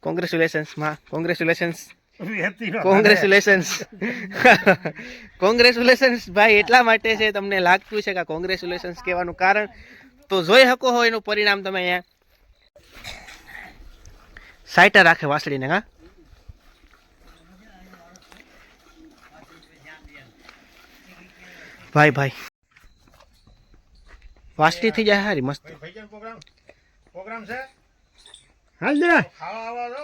કોંગ્રેચ્યુલેશન્સમાં congratulations congratulations congratulations ભાઈ એટલા માટે છે તમને લાગતું છે કે કોંગ્રેચ્યુલેશન્સ કહેવાનું કારણ તો જોઈ શકો હો એનું પરિણામ તમે અહીંયા સાઈટા રાખે વાસળીને હા ભાઈ ભાઈ વાસળી થઈ જાય હારી મસ્ત પ્રોગ્રામ પ્રોગ્રામ છે હાલ દે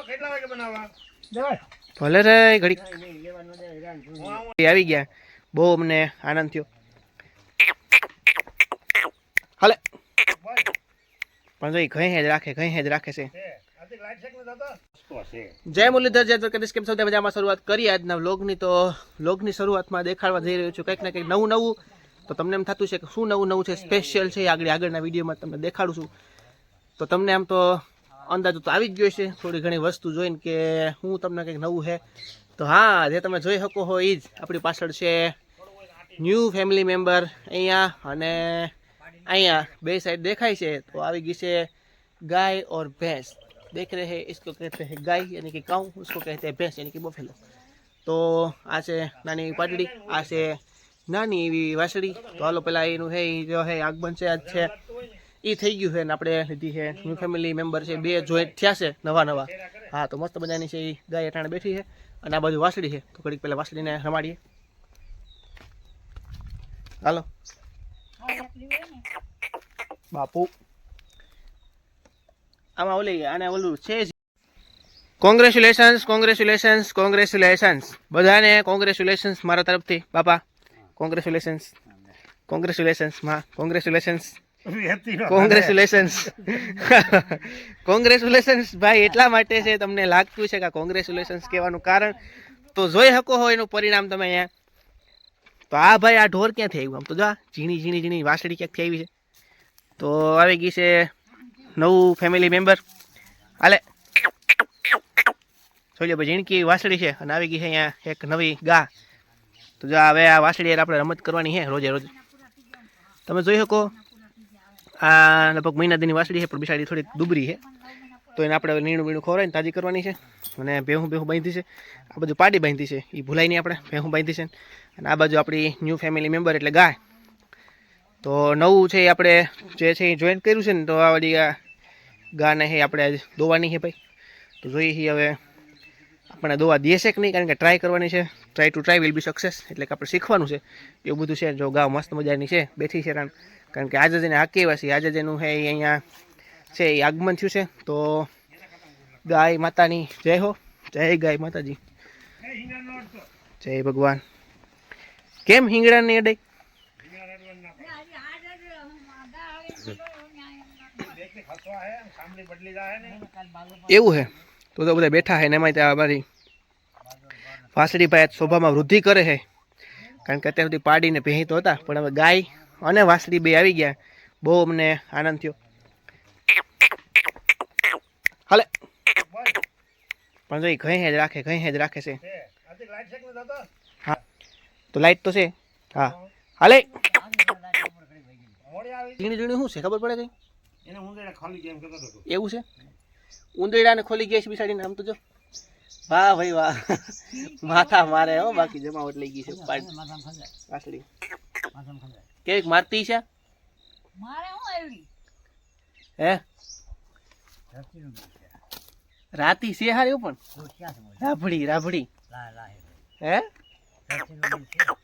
કેટલા વાગે બનાવવા? ભલે રે ઘડી આવી ગયા. બહુ અમને આનંદ થયો. હાલે. પણ જો ઘઈ હેજ રાખે ઘઈ હેજ રાખે છે. જય મુરલીધર જય દ્વારકાધીશ. કેમ સૌથી મજામાં શરૂઆત કરી આજના વ્લોગની. તો વ્લોગની શરૂઆતમાં દેખાડવા જઈ રહ્યો છું કંઈક ને કંઈક નવું નવું. તો તમને એમ થતું છે કે શું નવું નવું છે? સ્પેશિયલ છે. આગળ આગળના વિડીયોમાં તમને દેખાડું છું. તો તમને આમ તો અંદાજો તો આવી જ ગયો છે થોડી ઘણી વસ્તુ જોઈને કે હું તમને કંઈક નવું છે તો હા જે તમે જોઈ શકો હો એ જ આપણી પાછળ છે ન્યૂ ફેમિલી મેમ્બર અહીંયા અને અહીંયા બે સાઈડ દેખાય છે તો આવી ગઈ છે गाय और भैंस देख रहे हैं इसको कहते हैं गाय यानी कि काऊ उसको कहते हैं भैंस यानी कि बफेलो તો આ છે નાની એવી પાટડી આ છે નાની એવી વાસળી તો હાલો પેલા એનું હે ઈ જો હે આગમન છે આજ છે એ થઈ ગયું છે ને આપણે લીધી છે ન્યૂ ફેમિલી મેમ્બર છે. બે જોઈન્ટ થયા છે નવા નવા. હા, તો મસ્ત મજાની છે એ ગાય અટાણે બેઠી છે અને આ બાજુ વાસળી છે. તો ઘડીક પહેલાં વાસળીને રમાડીએ. હાલો. બાપુ. આમાં ઓલી, આને ઓલું છે જ. કોંગ્રેચ્યુલેશન્સ કોંગ્રેચ્યુલેશન્સ કોંગ્રેચ્યુલેશન્સ બધાને કોંગ્રેચ્યુલેશન્સ મારા તરફથી. બાપા કોંગ્રેચ્યુલેશન્સ કોંગ્રેચ્યુલેશન્સમાં. કોંગ્રેચ્યુલેશન્સ કોંગ્રેચ્યુલેશન્સ કોંગ્રેચ્યુલેશન્સ ભાઈ, એટલા માટે છે તમને લાગતું છે કે કોંગ્રેચ્યુલેશન્સ કહેવાનું કારણ. તો જોઈ શકો હો એનું પરિણામ તમે અહીંયા. તો આ ભાઈ, આ ઢોર ક્યાંથી આવ્યું આમ? તો જો ઝીણી ઝીણી ઝીણી વાસળી ક્યાંકથી આવી છે? તો આવી ગઈ છે નવું ફેમિલી મેમ્બર હાલે. જોઈ લો ભાઈ, ઝીણકી વાસળી છે અને આવી ગઈ છે અહીંયા એક નવી ગા. તો જો હવે આ વાસળી આપણે રમત કરવાની છે રોજે રોજ. તમે જોઈ શકો આ લગભગ મહિના દીની વાસળી છે, પણ બિસાડી થોડીક દુબરી છે. તો એને આપણે નીણું બીણું ખવડાવીને તાજી કરવાની છે. અને ભેહું ભેહું બાંધી છે. આ બધું પાડી બાંધી છે. એ ભૂલાય નહીં આપણે, ભેહું બાંધી છે. અને આ બાજુ આપણી ન્યૂ ફેમિલી મેમ્બર એટલે ગાય. તો નવું છે એ આપણે જે છે એ જોઈન કર્યું છે ને, તો આ વળી આ ગાને છે આપણે આજે દોવાની છે ભાઈ. તો જોઈએ છીએ હવે આપણે દોવા દે છે કે નહીં, કારણ કે ટ્રાય કરવાની છે. Try to try will be success એટલે કે આપણે શીખવાનું છે. એવું બધું છે, જો ગાવ મસ્ત મજાની છે, બેઠી છે કારણ કારણ કે આજે જેને હાકેવા છે આજે જેનું છે એ અહીંયા છે એ આગમન થયું છે. તો ગાય માતાની જય હો. જય ગાય માતાજી. જય ભગવાન. કેમ હિંગડાની અડે એવું છે તો તો બધા બેઠા છે ને એમાં ત્યાં અમારી વાસળી ભાઈ શોભામાં વૃદ્ધિ કરે છે કારણ કે અત્યાર સુધી પાડીને ભેહી તો હતા, પણ હવે ગાય અને વાસળી બે આવી ગયા. બહુ અમને આનંદ થયો. હાલે. પણ જો ઘઈ હેજ રાખે ઘઈ હેજ રાખે છે. હા. તો લાઈટ તો છે. હા. હાલે. ઝીણી ઝીણી શું છે? ખબર પડે કઈ? એને હતો એવું છે? ઉંદરડાને ખોલી ગયા છે બિસાડીને આમ તો જો. વાહ ભાઈ વાહ. માથા મારે હો બાકી જમાવટ લઈ ગઈ છે. વાસળી. કેવીક મારતી છે મારે હું એવડી હે રાતી છે હારી પણ રાભડી રાભડી હે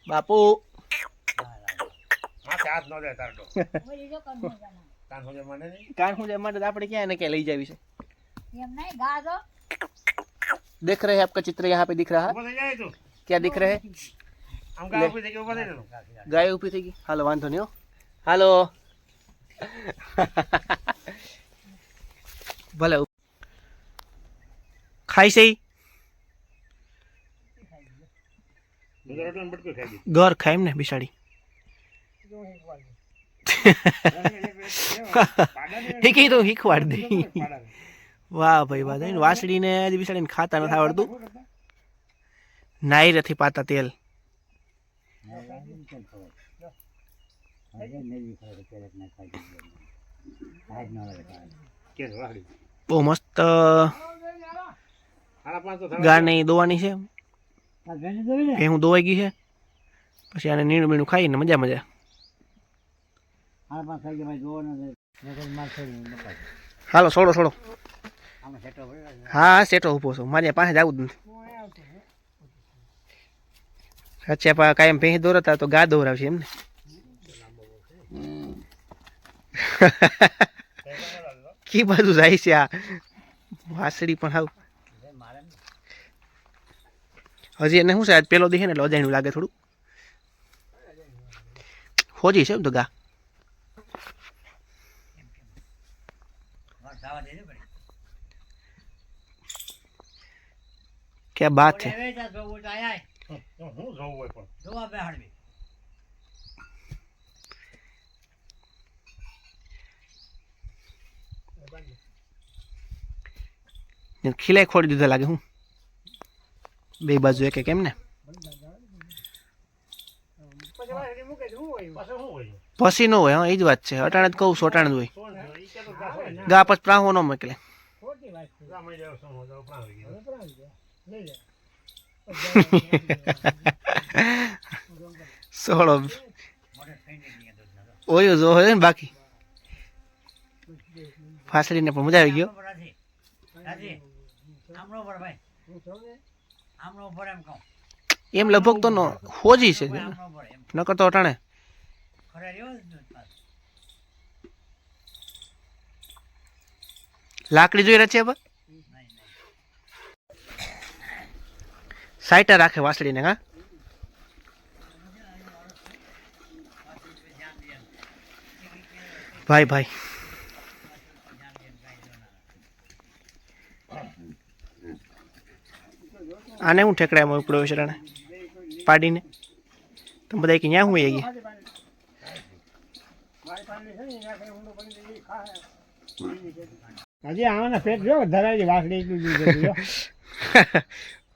બાપુ માથે હાથ ન જાય તારડો ઓલી જો કર મજાના. કાન હોજે મને નહીં કાન હું માટે તો આપણે ક્યાં એને ક્યાં લઈ જાવી છે એમ નહીં ઘા દો देख रहे हैं आपका चित्र यहाँ पे दिख रहा है ઉભો થઈ જાય તું क्या दिख रहा है ગાય ઊભી થઈ ગઈ હાલો વાંધો નહીં હાલો ભલે ખાઈ છે ઈ? હું. તો રોટલો ને બટકું ખાઈ ઘર ખાય એમ ને બિસાડી કીધું શીખવાડ દે. વાહ ભાઈ, વાહ. હજી બિસાડીને ખાતા નથી આવડતું. નાઈ નથી પાતા તેલ. બહુ મસ્ત ગાની દોવાની છે. હું દોવાઈ ગઈ છે. પછી આને નીણું બીણું ખાઈને મજા મજા. હાલો છોડો છોડો હા, સેટો ઊભો છો. મારી પાસે જ આવું જ નથી. સાચે પા કાયમ ભેંસ દોરતા તો ગા દોરાવશે એમને. કી બાજુ જાય છે આ? વાસડી પણ હાવ. હજી એને શું છે આજ પેલો દેખે ને એટલે અજાણ્યું લાગે થોડું. હોજી છે એમ તો ગા. ક્યાં બાત છે? હું જોવું હોય પણ ખીલાય ખોડી દીધા લાગે હું? બે બાજુ એક કેમ ને પાછું ન હોય, હા એ જ વાત છે. અટાણે જ કહું છું, અટાણે જ હોય. ગા પછી પ્રાહો ન મોકલે. સોળ ઓયો, જો હોય ને બાકી. ફાસડીને પણ મજા આવી ગયો. એમ લગભગ તો હોજી છે. નકર તો અટાણે. લાકડી જોઈ રહ્યા છે સાઈટા રાખે વાસળીને હા? ભાઈ ભાઈ. આને હું ઠેકડામાં ઉપડ્યો છે રાણે? પાડીને? તો બધા કે ન્યા હું આવી ગયા? હજી આવાના પેટ જો ધરાય વાસળી એટલું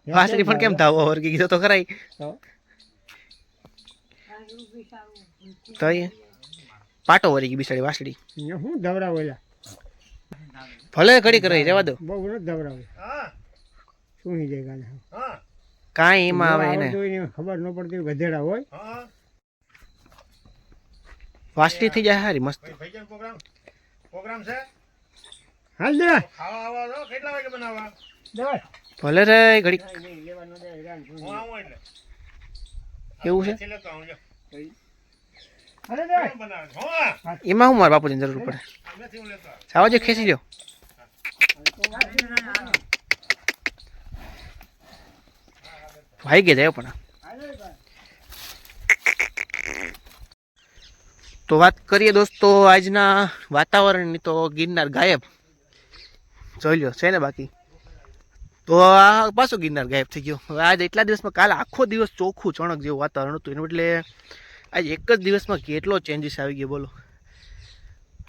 લીધું પણ કેમ થાવ વર્ગી કીધો તો ખરાઈ તો? પાટો વરી ગઈ બિસાડી વાસડી હું ધવરાવ ઓલા ભલે ઘડી કરે રેવા દો. બહુ ધવરાવ શું હી જાય ગાને કાંઈ એમાં આવે એને ખબર ન પડતી ગધેડા હોય. વાસડી થઈ જાય હારી મસ્ત. પ્રોગ્રામ? પ્રોગ્રામ છે? હાલ દે. ખાવા આવા કેટલા વાગે બનાવવા? ભલે રે ઘડી હું આવું એટલે. એવું છે? એમાં હું મારા બાપુજીની જરૂર પડે. જો ખેંચી લ્યો. ભાઈ ગયા જાય પણ. તો વાત કરીએ દોસ્તો આજના વાતાવરણની તો ગિરનાર ગાયબ. જોઈ લ્યો છે ને બાકી? તો આ પાછો ગિરનાર ગાયબ થઈ ગયો. હવે આજ એટલા દિવસમાં કાલ આખો દિવસ ચોખ્ખું ચણક જેવું વાતાવરણ હતું. એનું એટલે આજ એક જ દિવસમાં કેટલો ચેન્જીસ આવી ગયો બોલો.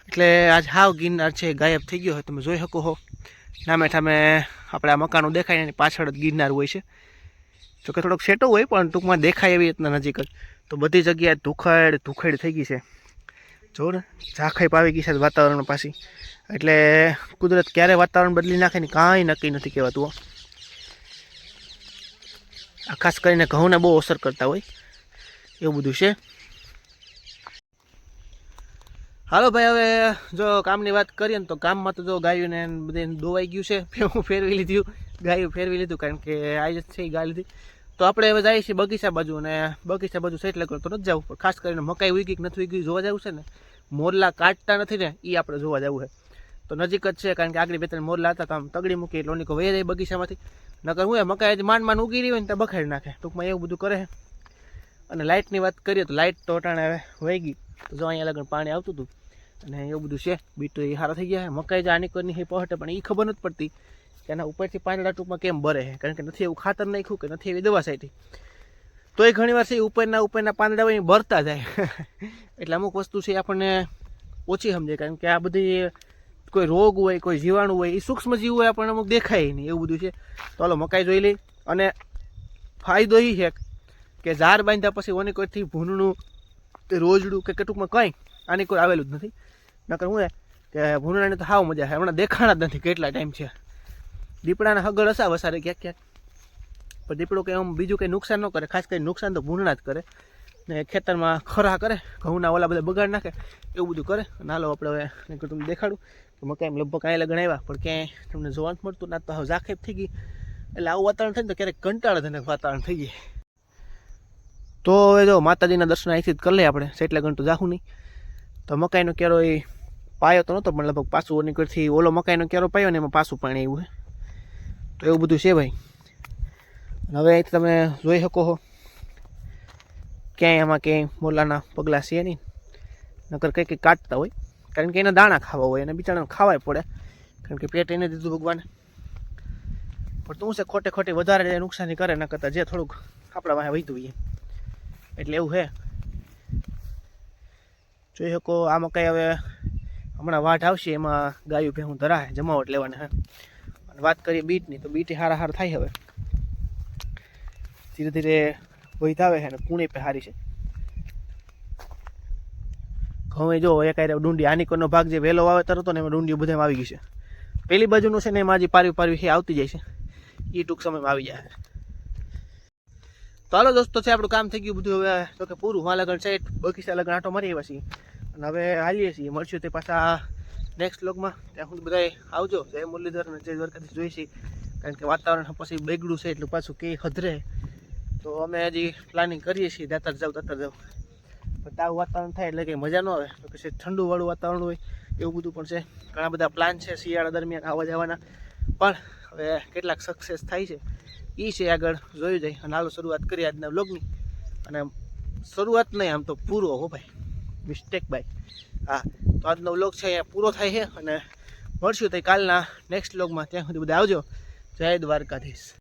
એટલે આજ હાવ ગિરનાર છે, ગાયબ થઈ ગયો હોય તમે જોઈ શકો હો. નામે ઠામે આપણે આ મકાનો દેખાય એની પાછળ જ ગિરનાર હોય છે. જો કે થોડોક સેટો હોય પણ ટૂંકમાં દેખાય એવી રીતના નજીક જ. તો બધી જગ્યાએ ધુખેડ ધુખેડ થઈ ગઈ છે. જો ને, ઝાંખાઈ પાવી ગઈ છે વાતાવરણ પાછી. એટલે કુદરત ક્યારે વાતાવરણ બદલી નાખે ને કાંઈ નક્કી નથી કહેવાતું ખાસ કરીને ઘઉંને બહુ અસર કરતા હોય. એવું બધું છે. હાલો ભાઈ, હવે જો કામની વાત કરીએ ને તો કામમાં તો જો ગાયું ને બધે દોવાઈ ગયું છે. હું ફેરવી લીધું. ગાયું ફેરવી લીધું કારણ કે આજે છે ઈ ગા લીધી. તો આપણે હવે જઈએ છીએ બગીચા બાજુ અને બગીચા બાજુ સેટ લગો તો નથી જવું. પણ ખાસ કરીને મકાઈ ઉગી નથી ઉગી જોવા જવું છે ને, મોરલા કાઢતા નથી ને એ આપણે જોવા જવું છે. તો નજીક જ છે, કારણ કે આગળ બે ત્રણ મોરલા હતા તો આમ તગડી મૂકી લોનીકો વહી જાય બગીચામાંથી. નકર હું એ મકાઈ માંડ માંડ ઉગી રહી હોય ને ત્યાં બખાડી નાખે. ટૂંકમાં એવું બધું કરે અને લાઇટની વાત કરીએ તો લાઇટ તો અટાણે હવે વહી ગઈ. તો જો અહીંયા લગન પાણી આવતું હતું, અને એવું બધું છે, બીટું એ સારા થઈ ગયા છે. મકાઈ જે આની કોની પહોંચે પણ એ ખબર નથી પડતી કે એના ઉપરથી પાંદડા ટૂંકમાં કેમ ભરે છે. કારણ કે નથી એવું ખાતર નાખ્યું કે નથી એવી દવા સાઈટી તો એ ઘણીવાર છે ઉપરના ઉપરના પાંદડા હોય ભરતા જાય. એટલે અમુક વસ્તુ છે એ આપણને ઓછી સમજાય, કારણ કે આ બધી કોઈ રોગ હોય, કોઈ જીવાણુ હોય એ સૂક્ષ્મ જીવ હોય આપણને અમુક દેખાય નહીં, એવું બધું છે. તો હાલો, મકાઈ જોઈ લઈ અને ફાયદો એ છે કે ઝાર બાંધ્યા પછી ઓની કોઈથી ભૂનનું કે રોજડું કે ટૂંકમાં કંઈ, આની કોઈ આવેલું જ નથી. નકર હું કે ભૂંડરાની તો હાવ મજા આવે, હમણાં દેખાણા જ નથી કેટલા ટાઈમ છે. દીપડાના હગળ હસા વસારે ક્યાંક ક્યાંક. પણ દીપડો કંઈ આમ બીજું કંઈ નુકસાન ન કરે, ખાસ કરીને નુકસાન તો ભૂંડણા જ કરે. ને ખેતરમાં ખરા કરે, ઘઉંના ઓલા બધા બગાડ નાખે, એવું બધું કરે. અને હાલો આપણે હવે તમને દેખાડું કે મકાઈ લગભગ કાંઈ લગન આવ્યા, પણ ક્યાંય તમને જોવા નથી મળતું. ના તો હવે ઝાખેપ થઈ ગઈ. એટલે આવું વાતાવરણ થાય ને તો ક્યારેક કંટાળાજનક વાતાવરણ થઈ જાય. તો હવે જો માતાજીના દર્શન અહીંથી જ કરી લઈએ આપણે. સેટલે ઘંટું જાહું નહીં. તો મકાઈનો કેરો એ પાયો તો નહોતો, પણ લગભગ પાછું નીકળથી ઓલો મકાઈનો કેરો પાયો ને એમાં પાછું પાણી આવ્યું તો એવું બધું છે ભાઈ. હવે અહીંથી તમે જોઈ શકો છો ક્યાંય આમાં ક્યાંય મોલાના પગલાં છે નહીં. નકર કંઈ કંઈ કાઢતા હોય. કારણ કે એને દાણા ખાવા હોય અને બિચારાને ખાવાય પડે. કારણ કે પેટ એને દીધું ભગવાને. પણ તું છે, ખોટે ખોટી વધારે નુકસાની કરે ના કરતાં જે થોડુંક આપણા વાંહે વધ્યું હોય એટલે એવું છે. જોઈ શકો આ મકાઈ હવે હમણાં વાઢ આવશે, એમાં ગાયું ભેહું ધરાય, જમાવટ લેવાને હે અને વાત કરીએ બીટની, તો બીટી હારા હાર થાય હવે. ધીરે ધીરે આવે છે અને પૂણે પે હારી છે. ઘઉં જો એક ડુંડી આનીકોનો ભાગ જે વહેલો વાવેતર હતો ને એમાં ડુંડીઓ બધામાં આવી ગઈ છે. પેલી બાજુનું છે ને એમાં હજી પારવી પારવી છે આવતી જાય છે. એ ટૂંક સમયમાં આવી જાય તો હાલો દોસ્તો, છે આપણું કામ થઈ ગયું બધું. હવે તો કે પૂરું માં લગન છે, બગીચા લગન આટો મારી આવ્યા છીએ. અને હવે હાલીએ છીએ, મળશું તે પાછા નેક્સ્ટ વ્લોગમાં ત્યાં હું બધા આવજો. જય મુરલીધર અને જય દ્વારકાથી જોઈશી કારણ કે વાતાવરણ પછી બેગડું છે, એટલું પાછું કે હધરે તો અમે હજી પ્લાનિંગ કરીએ છીએ, દાતર જાવ દાતર જાવ પણ તાવ વાતાવરણ થાય એટલે કંઈ મજા ન આવે. તો પછી ઠંડુવાળું વાતાવરણ હોય, એવું બધું પણ છે. ઘણા બધા પ્લાન છે શિયાળા દરમિયાન આવવા જવાના. પણ હવે કેટલાક સક્સેસ થાય છે. એ છે આગળ જોયું જાય. અને હાલો શરૂઆત કરી આજના બ્લોગની અને શરૂઆત નહીં, આમ તો પૂરો હો ભાઈ. મિસ્ટેક ભાઈ હા, તો આજનો બ્લોગ છે, અહીંયા પૂરો થાય છે. અને મળશું તો કાલના નેક્સ્ટ બ્લોગમાં ત્યાં સુધી બધા આવજો. જય દ્વારકાધીશ.